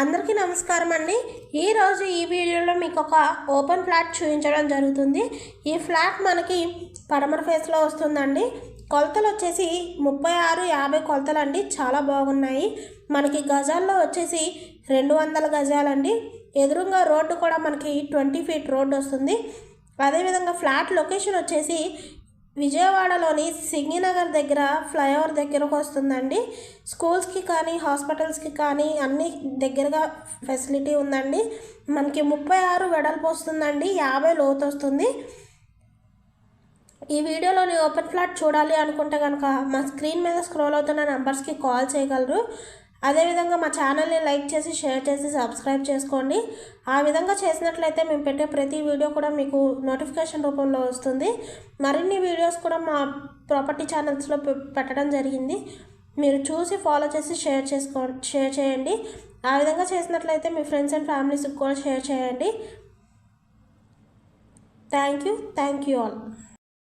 అందరికీ నమస్కారం అండి. ఈరోజు ఈ వీడియోలో మీకు ఒక ఓపెన్ ఫ్లాట్ చూపించడం జరుగుతుంది. ఈ ఫ్లాట్ మనకి పడమర ఫేస్లో వస్తుందండి. కొలతలు వచ్చేసి ముప్పై ఆరు యాభై కొలతలు అండి చాలా బాగున్నాయి. మనకి గజాల్లో వచ్చేసి రెండు వందల గజాలండి. ఎదురుగా రోడ్డు కూడా మనకి ట్వంటీ ఫీట్ రోడ్డు వస్తుంది. అదేవిధంగా ఫ్లాట్ లొకేషన్ వచ్చేసి విజయవాడలోని సింగినగర్ దగ్గర ఫ్లైఓవర్ దగ్గరకు వస్తుందండి. స్కూల్స్కి కానీ హాస్పిటల్స్కి కానీ అన్ని దగ్గరగా ఫెసిలిటీ ఉందండి. మనకి ముప్పై ఆరు వెడల్పు వస్తుందండి. యాభై లోతు వస్తుంది. ఈ వీడియోలోని ఓపెన్ ఫ్లాట్ చూడాలి అనుకుంటే కనుక మా స్క్రీన్ మీద స్క్రోల్ అవుతున్న నెంబర్స్కి కాల్ చేయగలరు. అదేవిధంగా మా ఛానల్ని లైక్ చేసి షేర్ చేసి సబ్స్క్రైబ్ చేసుకోండి. ఆ విధంగా చేసినట్లయితే మేము పెట్టే ప్రతి వీడియో కూడా మీకు నోటిఫికేషన్ రూపంలో వస్తుంది. మరిన్ని వీడియోస్ కూడా మా ప్రాపర్టీ ఛానల్స్లో పె- పెట్టడం జరిగింది. మీరు చూసి ఫాలో చేసి షేర్ చేసుకో షేర్ చేయండి. ఆ విధంగా చేసినట్లయితే మీ ఫ్రెండ్స్ అండ్ ఫ్యామిలీస్కి కూడా షేర్ చేయండి. Thank you. Thank you all.